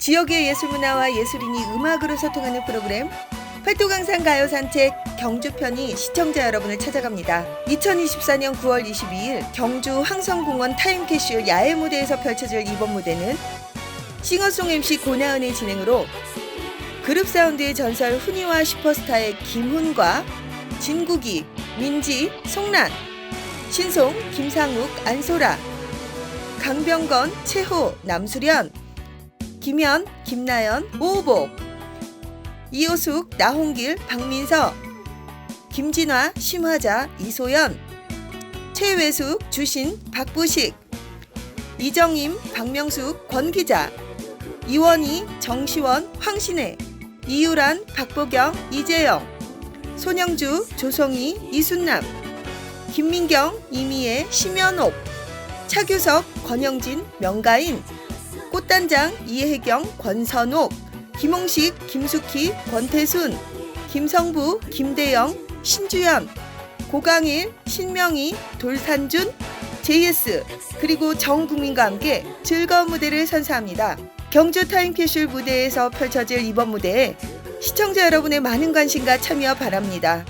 지역의 예술문화와 예술인이 음악으로 소통하는 프로그램 팔도강산 가요 산책 경주편이 시청자 여러분을 찾아갑니다. 2024년 9월 22일 경주 항성공원 타임캐슐 야외 무대에서 펼쳐질 이번 무대는 싱어송 MC 고나은의 진행으로 그룹 사운드의 전설 훈이와 슈퍼스타의 김훈과 진국이, 민지, 송란, 신송, 김상욱, 안소라, 강병건, 최호, 남수련, 김현, 김나연, 오복, 이호숙, 나홍길, 박민서, 김진화, 심화자, 이소연, 최외숙, 주신, 박부식, 이정임, 박명숙, 권기자, 이원희, 정시원, 황신혜, 이유란, 박보경, 이재영, 손영주, 조성희, 이순남, 김민경, 이미애, 심연옥, 차규석, 권영진, 명가인, 꽃단장, 이혜경, 권선옥, 김홍식, 김숙희, 권태순, 김성부, 김대영, 신주연, 고강일, 신명희, 돌산준, JS 그리고 정 국민과 함께 즐거운 무대를 선사합니다. 경주 타임캐슐 무대에서 펼쳐질 이번 무대에 시청자 여러분의 많은 관심과 참여 바랍니다.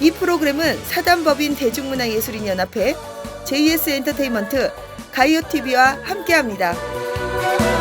이 프로그램은 사단법인 대중문화예술인연합회 JS 엔터테인먼트 가이오TV와 함께합니다. 못하